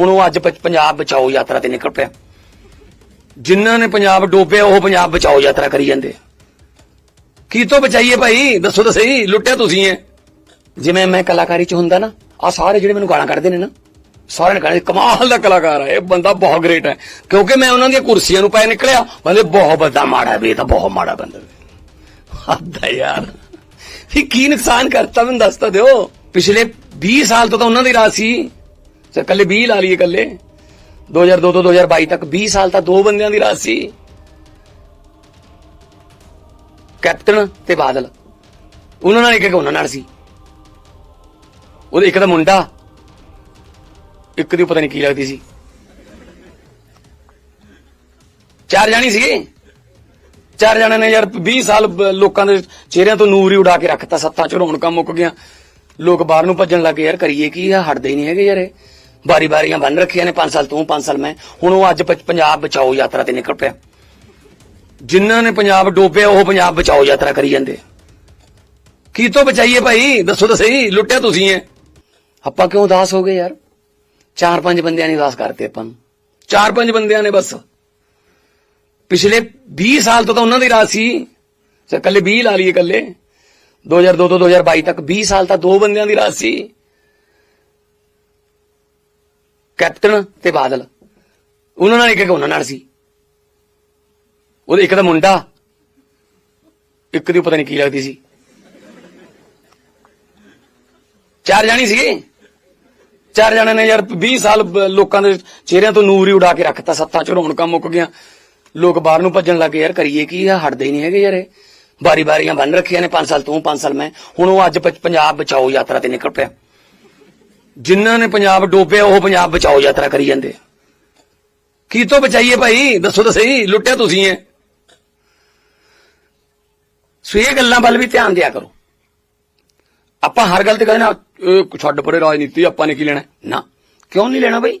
ਹੁਣ ਉਹ ਅੱਜ ਪੰਜਾਬ ਬਚਾਓ ਯਾਤਰਾ ਤੇ ਨਿਕਲ ਪਿਆ। ਜਿਨ੍ਹਾਂ ਨੇ ਪੰਜਾਬ ਡੋਬਿਆ, ਉਹ ਪੰਜਾਬ ਬਚਾਓ ਯਾਤਰਾ ਕਰੀ ਜਾਂਦੇ। ਕੀ ਤੋਂ ਬਚਾਈਏ ਭਾਈ? ਦੱਸੋ ਤਾਂ ਸਹੀ, ਲੁੱਟਿਆ ਤੁਸੀਂ ਐ ਜਿਵੇਂ ਮੈਂ ਕਲਾਕਾਰੀ ਚ ਹੁੰਦਾ ਨਾ ਆ ਸਾਰੇ ਜਿਹੜੇ ਮੈਨੂੰ ਗਾਲਾਂ ਕੱਢਦੇ ਨੇ ਨਾ, ਸਾਰਿਆਂ ਨੇ ਕਹਿੰਦੇ ਕਮਾਲ ਦਾ ਕਲਾਕਾਰ ਹੈ ਇਹ ਬੰਦਾ ਬਹੁਤ ਗ੍ਰੇਟ ਹੈ। ਕਿਉਂਕਿ ਮੈਂ ਉਹਨਾਂ ਦੀਆਂ ਕੁਰਸੀਆਂ ਨੂੰ ਪੈ ਨਿਕਲਿਆ ਬੰਦੇ ਬਹੁਤ ਬੰਦਾ ਮਾੜਾ ਵੀ, ਇਹ ਤਾਂ ਬਹੁਤ ਮਾੜਾ ਬੰਦਾ ਵੀ। ਯਾਰ। ਇਹ ਕੀ ਨੁਕਸਾਨ ਕਰਤਾ ਮੈਨੂੰ ਦੱਸਤਾ ਦਿਓ। ਪਿਛਲੇ 20 ਸਾਲ ਤੋਂ ਤਾਂ ਉਹਨਾਂ ਦੀ ਰਾਜ ਸੀ। ਤੇ ਕੱਲੇ 20 ਲਾ ਲਈਏ ਕੱਲੇ 2002 ਤੋਂ 2022 ਤੱਕ 20 ਸਾਲ ਤਾਂ ਦੋ ਬੰਦਿਆਂ ਦੀ ਰਾਜ ਸੀ। ਕੈਪਟਨ ਤੇ ਬਾਦਲ। ਉਹਨਾਂ ਨਾਲ ਇੱਕ ਇੱਕ ਉਹਨਾਂ ਨਾਲ ਸੀ। ਉਹਦੇ ਇੱਕ ਦਾ ਮੁੰਡਾ, ਇੱਕ ਦੀ ਪਤਾ ਨਹੀਂ ਕੀ ਲੱਗਦੀ ਸੀ। ਚਾਰ ਜਾਣੀ ਸੀਗੇ। ਚਾਰ ਜਣਿਆਂ ਨੇ ਯਾਰ 20 ਸਾਲ ਲੋਕਾਂ ਦੇ ਚਿਹਰਿਆਂ ਤੋਂ ਨੂਰ ਹੀ ਉਡਾ ਕੇ ਰੱਖਤਾ, ਸੱਤਾਂ ਚ ਰੌਣਕਾਂ ਮੁੱਕ ਗਿਆ। ਲੋਕ ਬਾਹਰ ਨੂੰ ਭੱਜਣ ਲੱਗੇ ਯਾਰ ਕਰੀਏ ਕੀ ਆ, ਹਟਦੇ ਹੀ ਨਹੀਂ ਹੈਗੇ ਯਾਰ ਇਹ। ਬਾਰੀ ਬਾਰੀਆਂ ਬੰਨ ਰੱਖੀਆਂ ਨੇ 5 ਸਾਲ ਤੂੰ 5 ਸਾਲ ਮੈਂ। ਹੁਣ ਉਹ ਅੱਜ ਪੰਜਾਬ ਬਚਾਓ ਯਾਤਰਾ ਤੇ ਨਿਕਲ ਪਿਆ। ਜਿਨ੍ਹਾਂ ਨੇ ਪੰਜਾਬ ਡੋਬਿਆ, ਉਹ ਪੰਜਾਬ ਬਚਾਓ ਯਾਤਰਾ ਕਰੀ ਜਾਂਦੇ। ਕੀ ਤੋਂ ਬਚਾਈਏ ਭਾਈ? ਦੱਸੋ ਤਾਂ ਸਹੀ, ਲੁੱਟਿਆ ਤੁਸੀਂ ਐ ਆਪਾਂ ਕਿਉਂ ਉਦਾਸ ਹੋ ਗਏ ਯਾਰ? ਚਾਰ ਪੰਜ ਬੰਦਿਆਂ ਨੇ ਉਦਾਸ ਕਰਤੇ ਆਪਾਂ ਨੂੰ। ਚਾਰ ਪੰਜ ਬੰਦਿਆਂ ਨੇ ਬਸ। ਪਿਛਲੇ 20 ਸਾਲ ਤੋਂ ਤਾਂ ਉਹਨਾਂ ਦੀ ਰਾਜ ਸੀ। ਤੇ ਕੱਲੇ 20 ਲਾ ਲਈਏ ਕੱਲੇ 2002 ਤੋਂ 2022 ਤੱਕ 20 ਸਾਲ ਤਾਂ ਦੋ ਬੰਦਿਆਂ ਦੀ ਰਾਜ ਸੀ। ਕੈਪਟਨ ਤੇ ਬਾਦਲ। ਉਹਨਾਂ ਨਾਲ ਇੱਕ ਇੱਕ ਉਹਨਾਂ ਨਾਲ ਸੀ। ਉਹਦੇ ਇੱਕ ਦਾ ਮੁੰਡਾ, ਇੱਕ ਦੀ ਪਤਾ ਨਹੀਂ ਕੀ ਲੱਗਦੀ ਸੀ। ਚਾਰ ਜਾਣੀ ਸੀਗੇ। ਚਾਰ ਜਣਿਆਂ ਨੇ ਯਾਰ 20 ਸਾਲ ਲੋਕਾਂ ਦੇ ਚਿਹਰਿਆਂ ਤੋਂ ਨੂਰ ਹੀ ਉਡਾ ਕੇ ਰੱਖਤਾ। ਸੱਤਾਂ ਚ ਰੌਣਕਾਂ ਮੁੱਕ ਗਿਆ ਲੋਕ ਬਾਹਰ ਨੂੰ ਭੱਜਣ ਲੱਗੇ ਯਾਰ ਕਰੀਏ ਕੀ ਆ? ਹਟਦੇ ਹੀ ਨਹੀਂ ਹੈਗੇ ਯਾਰ ਇਹ। ਬਾਰੀ ਬਾਰੀਆਂ ਬੰਨ ਰੱਖੀਆਂ ਨੇ। 5 ਸਾਲ ਤੂੰ 5 ਸਾਲ ਮੈਂ। ਹੁਣ ਉਹ ਅੱਜ ਪੰਜਾਬ ਬਚਾਓ ਯਾਤਰਾ ਤੇ ਨਿਕਲ ਪਿਆ। ਜਿਨ੍ਹਾਂ ਨੇ ਪੰਜਾਬ ਡੋਬਿਆ ਉਹ ਪੰਜਾਬ ਬਚਾਓ ਯਾਤਰਾ ਕਰੀ ਜਾਂਦੇ ਕੀ ਤੋਂ ਬਚਾਈਏ ਭਾਈ? ਦੱਸੋ ਤਾਂ ਸਹੀ, ਲੁੱਟਿਆ ਤੁਸੀਂ ਐ ਸੋ ਇਹ ਗੱਲਾਂ ਵੱਲ ਵੀ ਧਿਆਨ ਦਿਆ ਕਰੋ। ਆਪਾਂ ਹਰ ਗੱਲ ਤੇ ਕਹਿੰਦੇ ਨਾ ਛੱਡ ਪਰੇ ਰਾਜਨੀਤੀ, ਆਪਾਂ ਨੇ ਕੀ ਲੈਣਾ? ਨਾ। ਕਿਉਂ ਨਹੀਂ ਲੈਣਾ ਬਈ?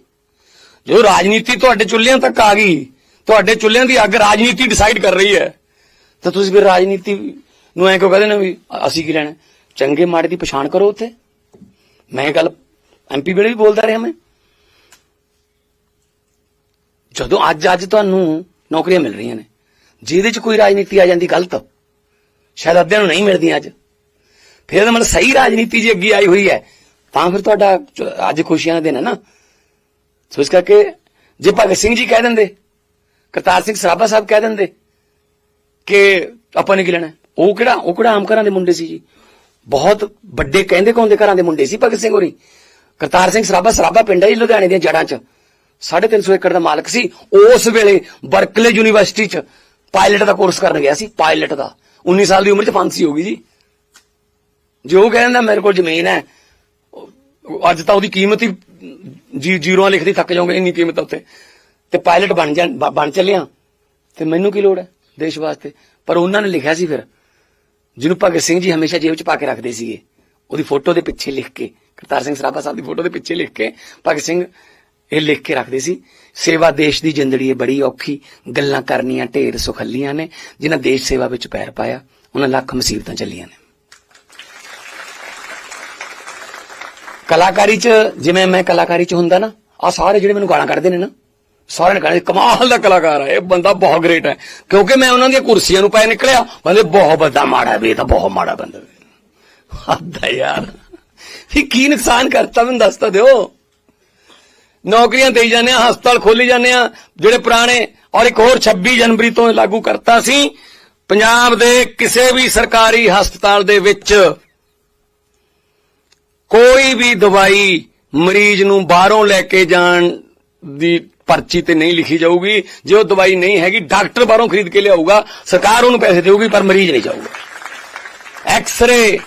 ਜੋ ਰਾਜਨੀਤੀ ਤੁਹਾਡੇ ਚੁੱਲ੍ਹਿਆਂ ਤੱਕ ਆ ਗਈ, ਤੁਹਾਡੇ ਚੁੱਲ੍ਹਿਆਂ ਦੀ ਅੱਗ ਰਾਜਨੀਤੀ ਡਿਸਾਈਡ ਕਰ ਰਹੀ ਹੈ, ਤਾਂ ਤੁਸੀਂ ਫਿਰ ਰਾਜਨੀਤੀ ਨੂੰ ਐਂ ਕਿਉਂ ਕਹਿੰਦੇ ਨੇ ਵੀ ਅਸੀਂ ਕੀ ਲੈਣਾ? ਚੰਗੇ ਮਾੜੇ ਦੀ ਪਛਾਣ ਕਰੋ ਉੱਥੇ। ਮੈਂ ਗੱਲ ਐਮਪੀ ਵੇਲੇ ਵੀ ਬੋਲਦਾ ਰਿਹਾ ਮੈਂ। ਜਦੋਂ ਅੱਜ ਅੱਜ ਤੁਹਾਨੂੰ ਨੌਕਰੀਆਂ ਮਿਲ ਰਹੀਆਂ ਨੇ, ਜਿਹਦੇ ਚ ਕੋਈ ਰਾਜਨੀਤੀ ਆ ਜਾਂਦੀ ਗਲਤ, ਸ਼ਾਇਦ ਅੱਧਿਆਂ ਨੂੰ ਨਹੀਂ ਮਿਲਦੀਆਂ ਅੱਜ। ਫਿਰ ਤਾਂ ਮਤਲਬ ਸਹੀ ਰਾਜਨੀਤੀ ਜੇ ਅੱਗੇ ਆਈ ਹੋਈ ਹੈ, ਤਾਂ ਫਿਰ ਤੁਹਾਡਾ ਅੱਜ ਖੁਸ਼ੀਆਂ ਦਾ ਦਿਨ ਹੈ ਨਾ। ਸੋ ਇਸ ਕਰਕੇ ਜੇ ਭਗਤ ਸਿੰਘ ਜੀ ਕਹਿ ਦਿੰਦੇ, ਕਰਤਾਰ ਸਿੰਘ ਸਰਾਭਾ ਸਾਹਿਬ ਕਹਿ ਦਿੰਦੇ ਕਿ ਆਪਾਂ ਨੇ ਕੀ ਲੈਣਾ ਉਹ ਕਿਹੜਾ ਉਹ ਕਿਹੜਾ ਆਮ ਘਰਾਂ ਦੇ ਮੁੰਡੇ ਸੀ ਜੀ? ਬਹੁਤ ਵੱਡੇ ਕਹਿੰਦੇ ਕੌਣ ਦੇ ਘਰਾਂ ਦੇ ਮੁੰਡੇ ਸੀ ਭਗਤ ਸਿੰਘ ਹੋਰੀ। ਕਰਤਾਰ ਸਿੰਘ ਸਰਾਭਾ ਸਰਾਭਾ ਪਿੰਡ ਹੈ ਜੀ, ਲੁਧਿਆਣੇ ਦੀਆਂ ਜੜਾਂ 'ਚ। 350 ਏਕੜ ਦਾ ਮਾਲਕ ਸੀ। ਉਸ ਵੇਲੇ ਬਰਕਲੇ ਯੂਨੀਵਰਸਿਟੀ 'ਚ ਪਾਇਲਟ ਦਾ ਕੋਰਸ ਕਰਨ ਗਿਆ ਸੀ, ਪਾਇਲਟ ਦਾ। 19 ਸਾਲ ਦੀ ਉਮਰ 'ਚ ਫਾਂਸੀ ਹੋ ਗਈ ਜੀ। ਜੋ ਕਹਿੰਦਾ, ਮੇਰੇ ਕੋਲ ਜ਼ਮੀਨ ਹੈ ਅੱਜ ਤਾਂ ਉਹਦੀ ਕੀਮਤ ਹੀ ਜੀ, ਜ਼ੀਰੋਆਂ ਲਿਖਦੀ ਥੱਕ ਜਾਓਗੇ, ਇੰਨੀ ਕੀਮਤ ਆ ਉੱਤੇ ਤੇ ਪਾਇਲਟ ਬਣ ਜਾਂ ਬਣ ਚੱਲਿਆ। ਤੇ ਮੈਨੂੰ ਕੀ ਲੋੜ ਹੈ ਦੇਸ਼ ਵਾਸਤੇ? ਪਰ ਉਹਨਾਂ ਨੇ ਲਿਖਿਆ ਸੀ ਫਿਰ, ਜਿਹਨੂੰ ਭਗਤ ਸਿੰਘ ਜੀ ਹਮੇਸ਼ਾ ਜੇਬ 'ਚ ਪਾ ਕੇ ਰੱਖਦੇ ਸੀਗੇ, ਉਹਦੀ ਫੋਟੋ ਦੇ ਪਿੱਛੇ ਲਿਖ ਕੇ। ਕਰਤਾਰ ਸਿੰਘ ਸਰਾਭਾ ਸਾਹਿਬ ਦੀ ਫੋਟੋ ਦੇ ਪਿੱਛੇ ਲਿਖ ਕੇ ਭਗਤ ਸਿੰਘ ਇਹ ਲਿਖ ਕੇ ਰੱਖਦੇ ਸੀ, ਸੇਵਾ ਦੇਸ਼ ਦੀ ਜਿੰਦੜੀ ਹੈ ਬੜੀ ਔਖੀ, ਗੱਲਾਂ ਕਰਨੀਆਂ ਢੇਰ ਸੁਖੱਲੀਆਂ ਨੇ, ਜਿਨ੍ਹਾਂ ਦੇਸ਼ ਸੇਵਾ ਵਿੱਚ ਪੈਰ ਪਾਇਆ, ਉਹਨਾਂ ਲੱਖ ਮੁਸੀਬਤਾਂ ਚੱਲੀਆਂ ਨੇ। ਕਲਾਕਾਰੀ ਚ, ਜਿਵੇਂ ਮੈਂ ਕਲਾਕਾਰੀ ਚ ਹੁੰਦਾ ਨਾ ਆ ਸਾਰੇ ਜਿਹੜੇ ਮੈਨੂੰ ਗਾਲਾਂ ਕੱਢਦੇ ਨੇ ਨਾ, ਸਾਰਿਆਂ ਨੇ ਕਹਿੰਦੇ ਕਮਾਲ ਦਾ ਕਲਾਕਾਰ ਹੈ ਇਹ ਬੰਦਾ ਬਹੁਤ ਗ੍ਰੇਟ ਹੈ। ਕਿਉਂਕਿ ਮੈਂ ਉਹਨਾਂ ਦੀਆਂ ਕੁਰਸੀਆਂ ਨੂੰ ਪੈ ਨਿਕਲਿਆ, ਬੰਦੇ, ਬਹੁਤ ਬੰਦਾ ਮਾੜਾ ਵੀ, ਇਹ ਤਾਂ ਬਹੁਤ ਮਾੜਾ ਬੰਦਾ ਵੀ। ਹੱਦ ਹੈ ਯਾਰ। ਇਹ ਕੀ ਨੁਕਸਾਨ ਕਰਤਾ ਮੈਨੂੰ ਦੱਸ ਤਾਂ ਦਿਓ। ਨੌਕਰੀਆਂ ਦੇਈ ਜਾਂਦੇ ਆ, ਹਸਪਤਾਲ ਖੋਲੀ ਜਾਂਦੇ ਆ, ਜਿਹੜੇ ਪੁਰਾਣੇ ਔਰ ਇੱਕ ਹੋਰ 26 ਜਨਵਰੀ ਤੋਂ ਲਾਗੂ ਕਰਤਾ ਸੀ, ਪੰਜਾਬ ਦੇ ਕਿਸੇ ਵੀ ਸਰਕਾਰੀ ਹਸਪਤਾਲ ਦੇ ਵਿੱਚ ਕੋਈ ਵੀ ਦਵਾਈ ਮਰੀਜ਼ ਨੂੰ ਬਾਹਰੋਂ ਲੈ ਕੇ ਜਾਣ ਦੀ ਪਰਚੀ ਤੇ ਨਹੀਂ ਲਿਖੀ ਜਾਊਗੀ। ਜੇ ਉਹ ਦਵਾਈ ਨਹੀਂ ਹੈਗੀ, ਡਾਕਟਰ ਬਾਹਰੋਂ ਖਰੀਦ ਕੇ ਲਿਆਊਗਾ, ਸਰਕਾਰ ਉਹਨੂੰ ਪੈਸੇ ਦੇਊਗੀ, ਪਰ ਮਰੀਜ਼ ਨਹੀਂ ਜਾਊਗਾ। ਐਕਸ-ਰੇ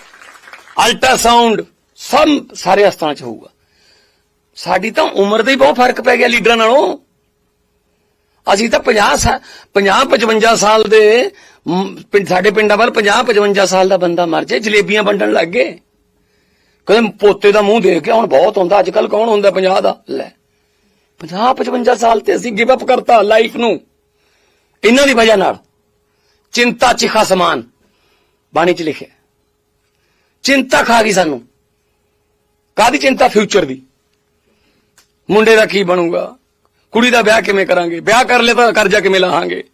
ਅਲਟਰਾਸਾਊਂਡ ਸਭ ਸਾਰੇ ਹਸਪਤਾਲਾਂ 'ਚ ਹੋਊਗਾ। ਸਾਡੀ ਤਾਂ ਉਮਰ ਦਾ ਹੀ ਬਹੁਤ ਫ਼ਰਕ ਪੈ ਗਿਆ ਲੀਡਰਾਂ ਨਾਲੋਂ। ਅਸੀਂ ਤਾਂ 50 50 55 ਸਾਲ ਦੇ ਸਾਡੇ ਪਿੰਡਾਂ ਵੱਲ 50 55 ਸਾਲ ਦਾ ਬੰਦਾ ਮਰ ਜਾਏ, ਜਲੇਬੀਆਂ ਵੰਡਣ ਲੱਗ ਗਏ। ਕਹਿੰਦੇ ਪੋਤੇ ਦਾ ਮੂੰਹ ਦੇਖ ਕੇ ਹੁਣ ਬਹੁਤ ਹੁੰਦਾ ਅੱਜ ਕੱਲ ਕੌਣ ਹੁੰਦਾ 50 ਦਾ? ਲੈ 50 55 ਸਾਲ ਤੇ ਅਸੀਂ ਗਿਵ ਅਪ ਕਰਤਾ ਲਾਈਫ ਨੂੰ। ਇਹਨਾਂ ਦੀ ਵਜ੍ਹਾ ਨਾਲ। ਚਿੰਤਾ ਚਿਖਾ ਸਮਾਨ। ਬਾਣੀ ਚ ਲਿਖਿਆ। ਚਿੰਤਾ ਖਾ ਗਈ ਸਾਨੂੰ। ਕਾਦੀ ਚਿੰਤਾ ਫਿਊਚਰ ਦੀ? ਮੁੰਡੇ ਦਾ ਕੀ ਬਣੂਗਾ? ਕੁੜੀ ਦਾ ਵਿਆਹ ਕਿਵੇਂ ਕਰਾਂਗੇ? ਵਿਆਹ ਕਰ ਲਿਆ ਤਾਂ ਕਰਜ਼ਾ ਕਿਵੇਂ ਲਾਹਾਂਗੇ?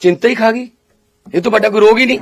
ਚਿੰਤਾ ਹੀ ਖਾ ਗਈ। ਇਹ ਤੋਂ ਵੱਡਾ ਕੋਈ ਰੋਗ ਹੀ ਨਹੀਂ।